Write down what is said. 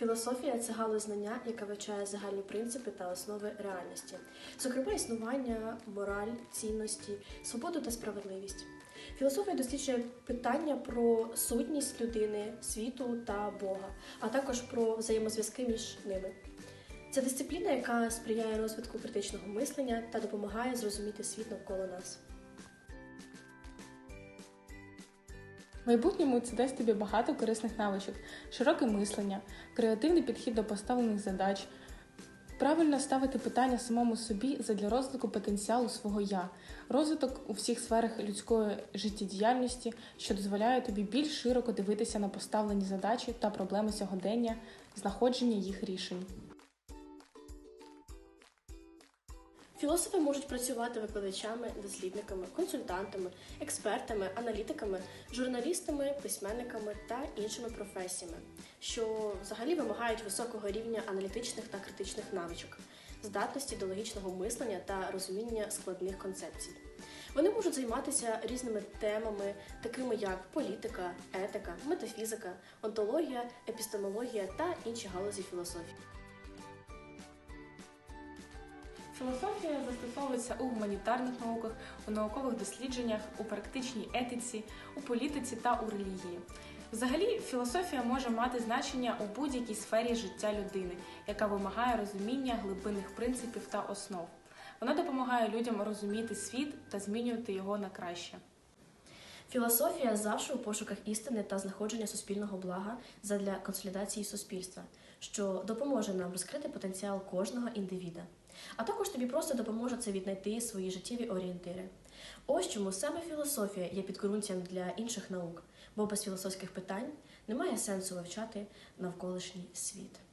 Філософія це галузь знання, яка вивчає загальні принципи та основи реальності, зокрема існування, мораль, цінності, свободу та справедливість. Філософія досліджує питання про сутність людини, світу та Бога, а також про взаємозв'язки між ними. Це дисципліна, яка сприяє розвитку критичного мислення та допомагає зрозуміти світ навколо нас. Майбутньому це дасть тобі багато корисних навичок, широке мислення, креативний підхід до поставлених задач, правильно ставити питання самому собі задля розвитку потенціалу свого я, розвиток у всіх сферах людської життєдіяльності, що дозволяє тобі більш широко дивитися на поставлені задачі та проблеми сьогодення, знаходження їх рішень. Філософи можуть працювати викладачами, дослідниками, консультантами, експертами, аналітиками, журналістами, письменниками та іншими професіями, що взагалі вимагають високого рівня аналітичних та критичних навичок, здатності до логічного мислення та розуміння складних концепцій. Вони можуть займатися різними темами, такими як політика, етика, метафізика, онтологія, епістемологія та інші галузі філософії. Філософія застосовується у гуманітарних науках, у наукових дослідженнях, у практичній етиці, у політиці та у релігії. Взагалі, філософія може мати значення у будь-якій сфері життя людини, яка вимагає розуміння глибинних принципів та основ. Вона допомагає людям розуміти світ та змінювати його на краще. Філософія завжди у пошуках істини та знаходження суспільного блага задля консолідації суспільства, що допоможе нам розкрити потенціал кожного індивіда. А також тобі просто допоможе це віднайти свої життєві орієнтири. Ось чому саме філософія є підґрунтям для інших наук, бо без філософських питань немає сенсу вивчати навколишній світ.